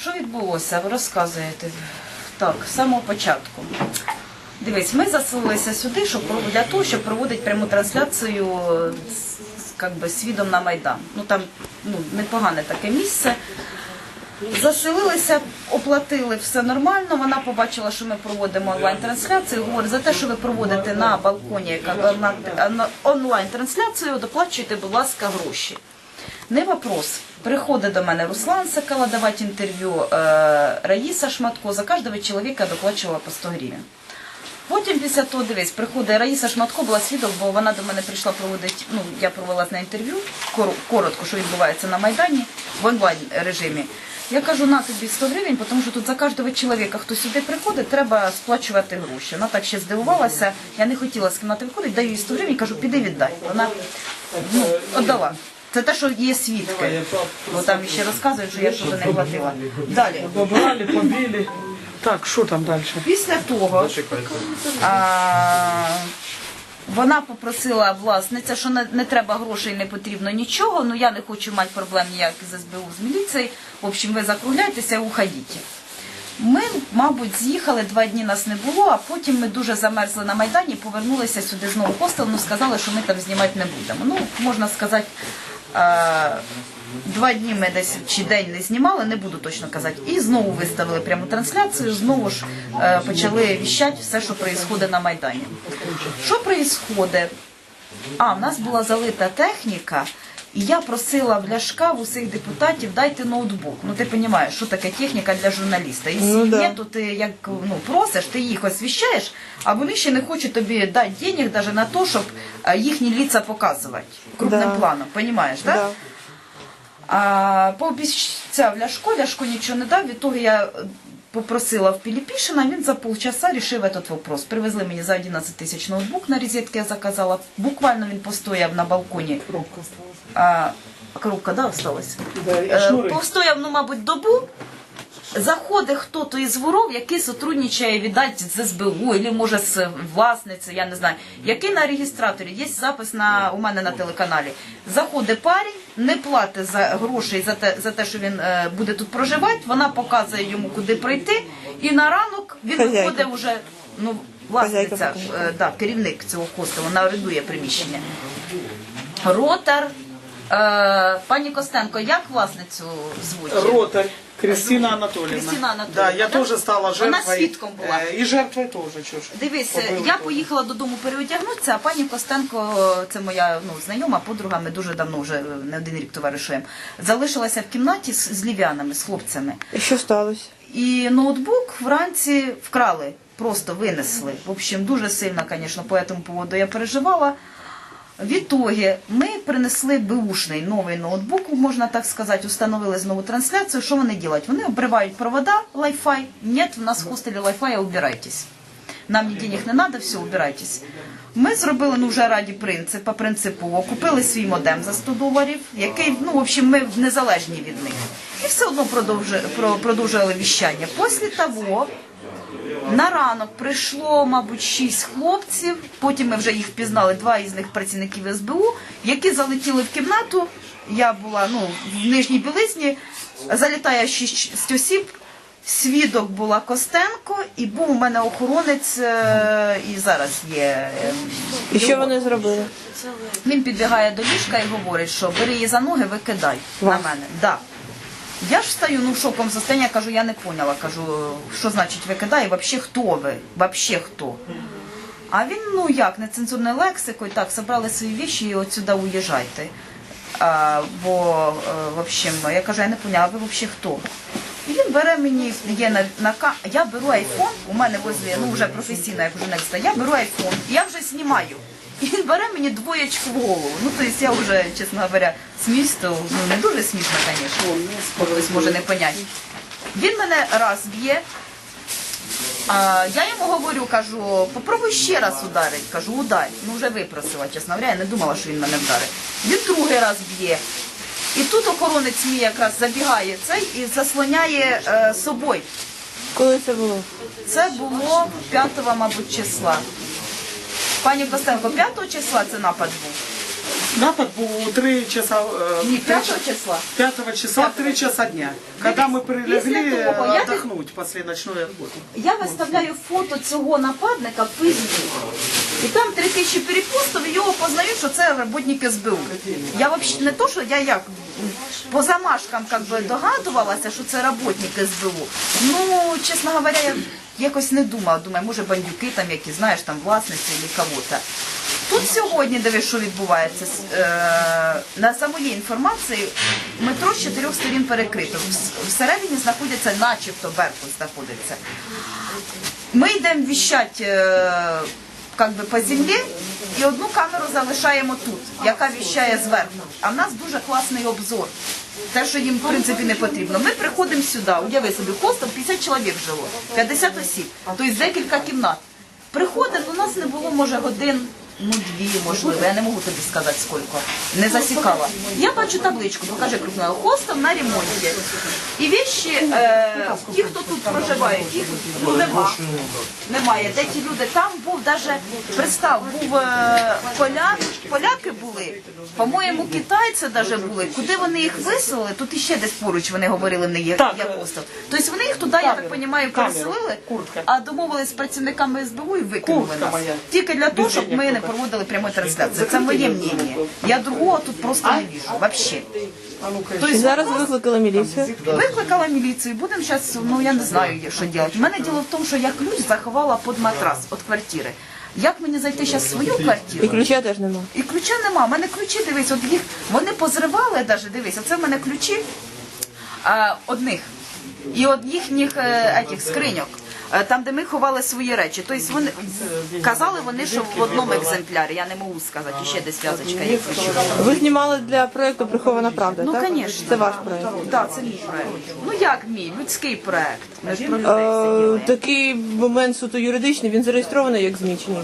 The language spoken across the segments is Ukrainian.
Що відбулося? Ви розказуєте. Так, з самого початку. Дивись, ми заселилися сюди, щоб для того, щоб проводити пряму трансляцію как би, з відом на Майдан. Ну там ну, непогане таке місце. Заселилися, оплатили все нормально. Вона побачила, що ми проводимо онлайн-трансляцію. Говорить, за те, що ви проводите на балконі онлайн-трансляцію, доплачуйте, будь ласка, гроші. Не вопрос. Приходить до мене Руслан Сокола давати інтерв'ю, е, Раїса Шматко, за кожного чоловіка доплачувала по 100 гривень. Потім після того, дивись, приходить Раїса Шматко, була свідок, бо вона до мене прийшла проводити, ну, я провела з нею інтерв'ю, кор- коротко, що відбувається на Майдані, в онлайн режимі. Я кажу, на тобі 100 гривень, тому що тут за кожного чоловіка, хто сюди приходить, треба сплачувати гроші. Вона так ще здивувалася, я не хотіла з кімнати виходити, даю їй 100 гривень, кажу, піди віддай. Вона ну, віддала. Це те, що є свідки. Бо там ще розказують, що я щось не платила. Далі. Добрали, побили. Так, що там далі? Після того а, вона попросила власниця, що не, не треба грошей, не потрібно нічого. Ну я не хочу мати проблем ніяких з СБУ з міліцією. В общем, ви закругляйтеся уходіть. Ми, мабуть, з'їхали, два дні нас не було, а потім ми дуже замерзли на Майдані, повернулися сюди знову в хостел, ну сказали, що ми там знімати не будемо. Ну, можна сказати, два дні ми десь чи день не знімали, не буду точно казати. І знову виставили пряму трансляцію, знову ж е, почали віщати все, що відбувається на Майдані. Що відбувається? А, в нас була залита техніка, і я просила в Ляшка в усіх депутатів дайте ноутбук. Ну ти розумієш, що таке техніка для журналіста. Якщо Ну, да. то ти як ну, просиш, ти їх освіщаєш, а вони ще не хочуть тобі дати денег навіть на те, щоб е, їхні ліца показувати крупним Да. планом. Понімаєш, так? Да. А пообіцяв Ляшко, Ляшко нічого не дав. Від того я попросила в Піліпішина, він за полчаса рішив этот вопрос. Привезли мені за 11 тисяч ноутбук на розетки, я заказала. Буквально він постояв на балконі. Пробка сталася. А, коробка, да, осталась? Да, Е. Постояв, ну, мабуть, добу. Заходить хто-то із воров, який сотрудничає, віддать з СБУ, або може з власницею, я не знаю, який на реєстраторі, є запис на, у мене на телеканалі. Заходить парень, не платить за грошей за те, за те, що він е, буде тут проживати, вона показує йому, куди пройти, і на ранок він виходить вже, ну, власниця, е, да, керівник цього хостелу, вона орендує приміщення. Ротар, е, пані Костенко, як власницю звуть? Ротарь. Кристина Анатольевна. Кристина Анатоліївна, Да, я да? тоже стала жертвой. Вона свідком була. Е, І жертвою теж, чого. Дивись, Побили я теж. поїхала додому переодягнутися, а пані Костенко, це моя ну, знайома подруга, ми дуже давно вже не один рік товаришуємо, залишилася в кімнаті з, з лів'янами, з хлопцями. І що сталося? І ноутбук вранці вкрали, просто винесли. В общем, дуже сильно, звісно, по цьому поводу я переживала. В ітогі ми принесли беушний новий ноутбук, можна так сказати, установили знову трансляцію. Що вони роблять? Вони обривають провода Wi-Fi. Ні, в нас в хостелі Wi-Fi, убирайтесь. Нам ні денег не треба, все, убирайтесь. Ми зробили ну вже раді принципа, принципово, купили свій модем за 100 доларів, який, ну, в общем, ми незалежні від них. І все одно продовжували віщання. Після того на ранок прийшло, мабуть, шість хлопців. Потім ми вже їх впізнали, два із них працівників СБУ, які залетіли в кімнату. Я була ну, в нижній білизні, залітає шість осіб. Свідок була Костенко, і був у мене охоронець, е, і зараз є. е, І що вони зробили? Він підбігає до ліжка і говорить, що бери її за ноги, викидай на мене. Да. Я ж встаю, ну в шоковому состоянии, кажу, я не поняла. Кажу, що значить викидай, і вообще хто ви? Вообще хто? А він, ну як, нецензурною лексикою, так, собрали свої віші і отсюда уїжджайте. А, бо, е, в общем, я кажу, я не поняла, ви вообще хто? І він бере мені, є на, на я беру айфон, у мене возле, ну вже професійно, як журналіста, я беру айфон, і я вже знімаю. І він бере мені двоєчку в голову. Ну, тобто я вже, чесно говоря, сміюсь, то ну, не дуже смішно, звісно. Хтось може не понять. Він мене раз б'є, а, я йому говорю, кажу, попробуй ще раз ударить. Кажу, ударь. Ну вже випросила, чесно говоря, я не думала, що він мене вдарить. Він другий раз б'є. І тут охоронець мій якраз забігає цей і заслоняє е, собою. Коли це було? Це було 5, мабуть, числа. Пані Костенко, 5 числа це напад був. Напад был у 3 часа, э, Ні, 5 5 числа. 5 числа, 3 часа дня. Когда мы прилегли Після того, э, я- отдохнуть после ночной работы. Я виставляю фото цього нападника в Фейсбук. І там три тисячі перепостів, і його познають, що це роботник СБУ. Я взагалі не то, що я як м, по замашкам как би, догадувалася, що це роботник СБУ. Ну, чесно говоря, я якось не думала. Думаю, може бандюки там, які знаєш, там власниці або кого-то. Тут сьогодні дивись, що відбувається. Е, на за моєю інформацією, метро з чотирьох сторін перекрито. Всередині знаходяться, начебто Беркут знаходиться. Ми йдемо віщати е, би, по землі і одну камеру залишаємо тут, яка віщає зверху. А в нас дуже класний обзор. Те, що їм в принципі не потрібно. Ми приходимо сюди, уяви собі, хостел 50 чоловік жило, 50 осіб, тобто декілька кімнат. Приходимо, у нас не було, може, годин, ну дві, можливо, я не можу тобі сказати скільки. Не засікала. Я бачу табличку, покажи крупно, хостел на ремонті. І віші, е, ті, хто тут проживають, їх ну, нема. Немає. Де ті люди? Там був даже, представ, був е, поляк, поляки були, по-моєму, китайці даже були. Куди вони їх виселили? Тут іще десь поруч вони говорили, них є, Так, є хостел. Тобто вони їх туди, я так розумію, переселили, куртка. а домовились з працівниками СБУ і викинули Куртка нас. моя. Тільки для того, щоб ми не. Проводили прямої трансляції. Це моє мнення. Я другого тут просто не віжу, взагалі. Тобто Зараз викликали міліцію. Викликала міліцію, будемо зараз, ну я не знаю, що робити. У мене діло в тому, що я ключ заховала під матрас від квартири. Як мені зайти зараз в свою І ключа теж нема. І ключа нема. У мене ключі, дивись, от їх вони позривали навіть, дивись, оце в мене ключі а, одних. І от їхніх е, етіх, скриньок. Е, Там, де ми ховали свої речі. Тобто вони казали вони, що в одному екземплярі, я не можу сказати, ще десь в'язочка є. Ви знімали для проєкту Прихована правда, Ну, так? конечно. Це ваш проєкт. Так, це мій проект. Ну як мій? Людський проект. Ми ж про людей Е, сиділи. такий момент суто юридичний, він зареєстрований як ЗМІ чи ні?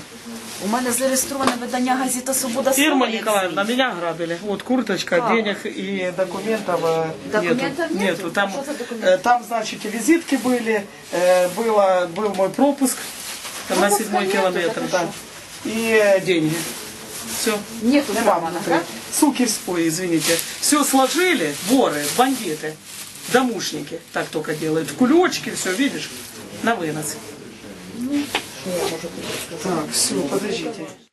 У мене зареєстроване видання газета Свобода слова. Ирма як Николаевна, ЗМІ. меня грабили. Вот курточка, денег и документов, э, Документов нету. нету? Там, Что за документы? э, там, значит, визитки были, э, было, был мой пропуск на Пропуска седьмой нету, километр, это да. что? И э, деньги. Все. Нету права на граб? Суки, ой, извините. Все сложили, воры, бандиты, домушники. Так только делают. В кулечке все, видишь, на вынос. Так, все, подождите.